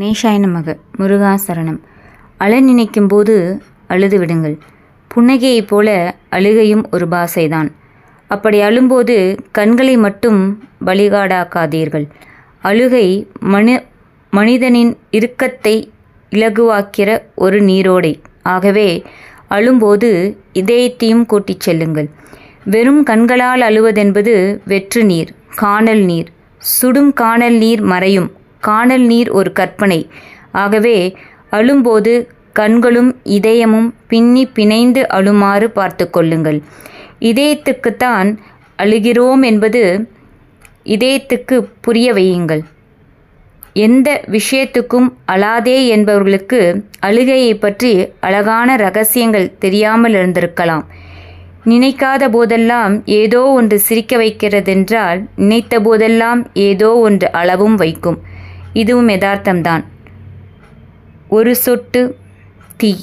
நேஷாய நமக முருகாசரணம் அழ நினைக்கும் போது அழுது விடுங்கள். புன்னகையைப் போல அழுகையும் ஒரு பாசைதான். அப்படி அழும்போது கண்களை மட்டும் பலிகாடாக்காதீர்கள் அழுகை மனு மனிதனின் இறுக்கத்தை இலகுவாக்கிற ஒரு நீரோடை. ஆகவே அழும்போது இதயத்தையும் கூட்டிச் செல்லுங்கள். வெறும் கண்களால் அழுவதென்பது வெற்று நீர் காணல் நீர். சுடும் காணல் நீர் மறையும். காணல் நீர் ஒரு கற்பனை. ஆகவே அழும்போது கண்களும் இதயமும் பின்னி பிணைந்து அழுமாறு பார்த்து கொள்ளுங்கள். இதயத்துக்குத்தான் அழுகிறோம் என்பது இதயத்துக்கு புரிய வையுங்கள். எந்த விஷயத்துக்கும் அழாதே என்பவர்களுக்கு அழுகையை பற்றி அழகான ரகசியங்கள் தெரியாமல் இருந்திருக்கலாம். நினைக்காத போதெல்லாம் ஏதோ ஒன்று சிரிக்க வைக்கிறதென்றால் நினைத்த போதெல்லாம் ஏதோ ஒன்று அளவும் வைக்கும். இதுவும் யதார்த்தம்தான். ஒரு சொட்டு தீ.